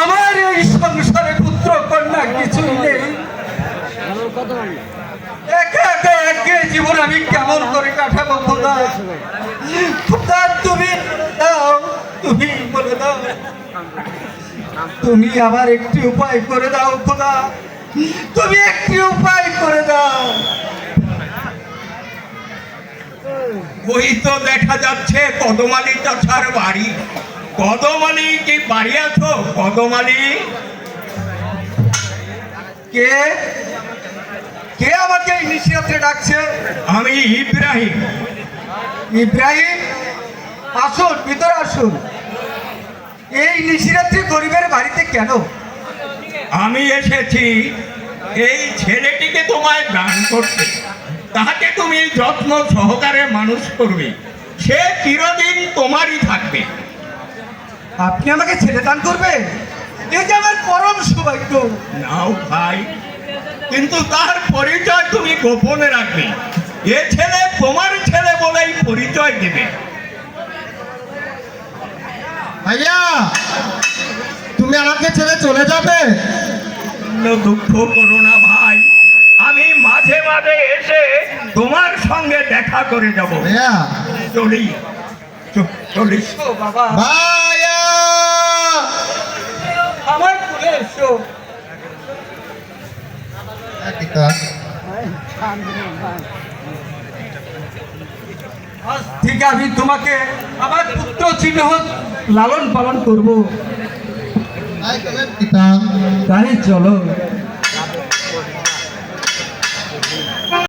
আমার এই সংসারে পুত্র কন্যা কিছুই নেই। জীবন আমি কেমন করে তুমি দাও তুমি দাও। তুমি একটি উপায় করে দাও খোদা। তুমি একটি উপায় করে দাও। ওই তো দেখা যাচ্ছে কদমালি চাষার বাড়ি। কদমালি কি বাড়ি আছো? কদমালি কে? কে আমাকে এই নিশিরাত্রে ডাকছে? আমি ইব্রাহিম। ইব্রাহিম, আসুন, ভিতরে আসুন। এই নিশিরাত্রি গরিবের বাড়িতে কেন? আমি এসেছি, এই ছেলেটিকে তোমায় দান করতে। তাকে তুমি যত্ন সহকারে মানুষ করবে। সে চিরদিন তোমারই থাকবে। আপনি আমাকে ছেড়ে দান করবেন এই যে আমার পরম সৌভাগ্য। নাও ভাই কিন্তু তার পরিচয় তুমি গোপনে রাখবে। এ ছেলে তোমার ছেলে বলেই পরিচয় দেবে। ভাইয়া তুমি আমাকে ছেড়ে চলে যাবে? দুঃখ করো না মাঝে মাঝে এসে তোমার সঙ্গে দেখা করে যাব। চলি চ- চলি। বাবা। আমার কুলে এসো। আজ থেকে আমি তোমাকে আমার পুত্র চিহ্ন লালন পালন করব। তাই চলো।